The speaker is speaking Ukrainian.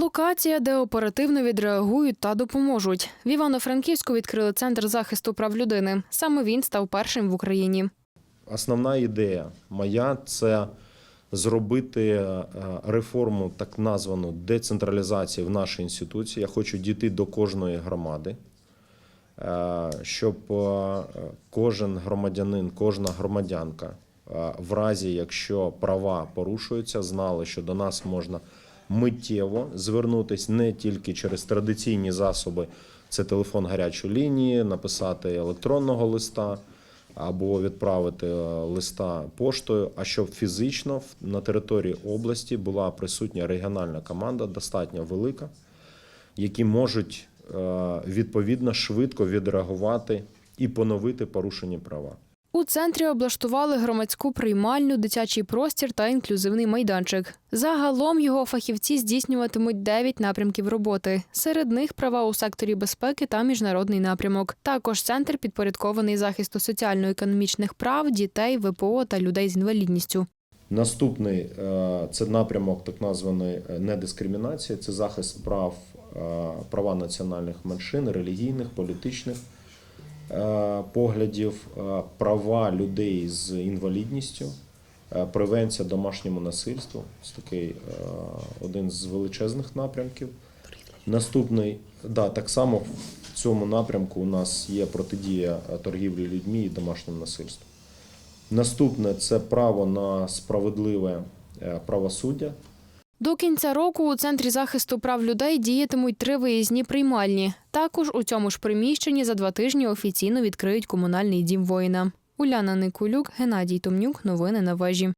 Локація, де оперативно відреагують та допоможуть. В Івано-Франківську відкрили центр захисту прав людини. Саме він став першим в Україні. Основна ідея моя це зробити е, реформу, так названу децентралізації в нашій інституції. Я хочу дійти до кожної громади, е, щоб е, кожен громадянин, кожна громадянка, в разі якщо права порушуються, знали, що до нас можна миттєво звернутися не тільки через традиційні засоби, це телефон гарячої лінії, написати електронного листа або відправити е, листа поштою, а щоб фізично на території області була присутня регіональна команда, достатньо велика, які можуть е, відповідно швидко відреагувати і поновити порушені права. У центрі облаштували громадську приймальню, дитячий простір та інклюзивний майданчик. Загалом його фахівці здійснюватимуть 9 напрямків роботи. Серед них права у секторі безпеки та міжнародний напрямок. Також центр підпорядкований захисту соціально-економічних прав дітей, ВПО та людей з інвалідністю. Наступний е, це напрямок так званої е, недискримінації, це захист прав, е, права національних меншин, релігійних, політичних поглядів, е, права людей з інвалідністю, е, превенція домашньому насильству. Це такий е, один з величезних напрямків. Наступний, да, так само в цьому напрямку у нас є протидія е, торгівлі людьми і домашньому насильству. Наступне це право на справедливе е, правосуддя. До кінця року у центрі захисту прав людей діятимуть три виїзні приймальні. Також у цьому ж приміщенні за два тижні офіційно відкриють комунальний дім воїна. Уляна Никулюк, Геннадій Томнюк. Новини на вежі.